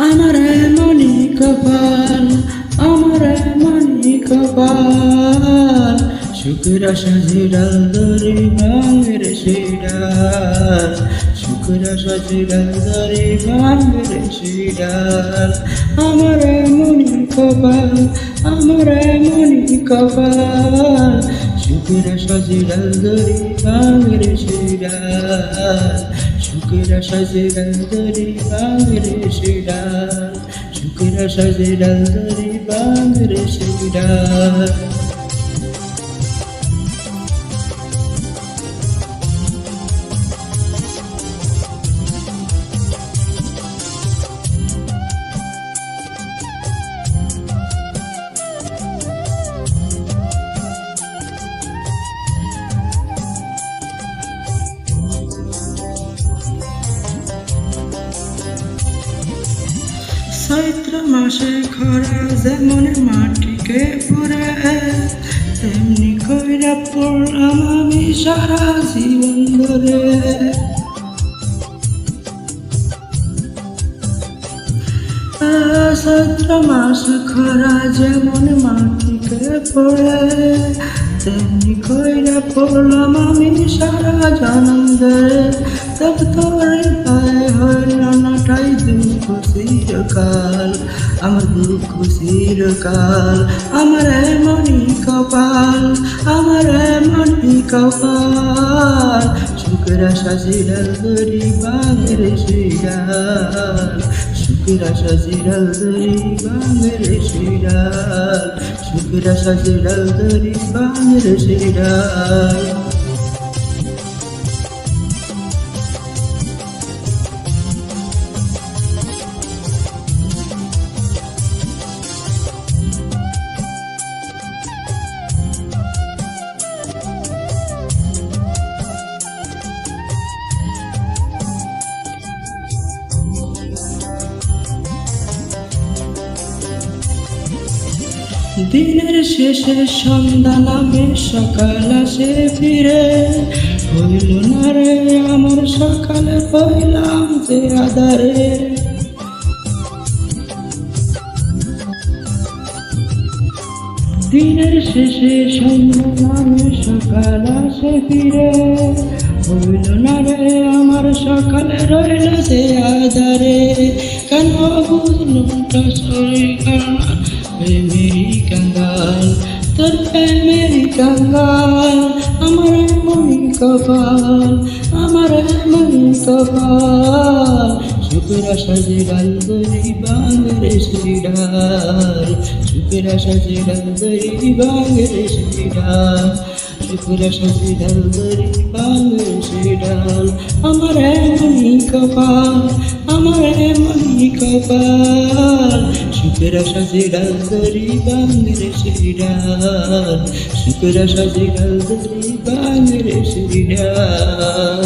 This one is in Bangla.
Amaremoni kapan, amaremoni kapan শুক্র সাজে ডাল দরে ভাঙের শিডাল শুক্র সাজে ডাল দরে ভাঙের শিডাল আমার মনি কপাল, আমার মনি কপাল। শুক্র সাজে ডাল দরে ভাঙের শিডাল শুক্র সাজে ডাল দরে ভাঙের শিডাল শুক্র সাজে ডাল দরে ভাঙের শিডাল চৈত্র মাসে খরা যেমন মাটিকে পুরে তেমনি কইরা পড়লাম আমি সারা জীবন ধরে চৈত্র মাস খরা যেমন মাটিকে পড়ে, তেমনি কইরা পড়লাম আমি সারা জনম ধরে তব তোর পায়ে হইল নাটাই দুঃখ চিরকাল আমার দুঃখ চিরকাল আমার মনি কপাল, আমার মনি কপাল, শুক্রা সাজিরাল দরি বাঙের শিরাল শুক্রা সাজিরাল দরি বাঙের শিরাল শুক্রা সাজিরাল দরি দিনের শেষে সন্ধ্যা নামে সকাল আসে ফিরে। হইল না রে আমার সকালে, হইলাম যে আধারে। দিনের শেষে সন্ধ্যা নামে সকাল আসে ফিরে। হইল না রে আমার সকালে, রইল যে আধারে। কেন বুঝলুম তো কাঙ্গাল আমার মনি কপাল, আমার মনি কপাল। শুক্রা সাজে দরি বাংরে শ্রীডাল শুক্রা সাজে দরি বাংরে শ্রীডাল শুক্রা সাজে দরি বাংরে শ্রীডাল আমার মনি কপাল, আমার মনি কপাল। শুক্রা সাজে ডাল ধরি বাংরে শ্রীডাল সুখেরা সাজে ডাল ধরি বাংরে শ্রীডাল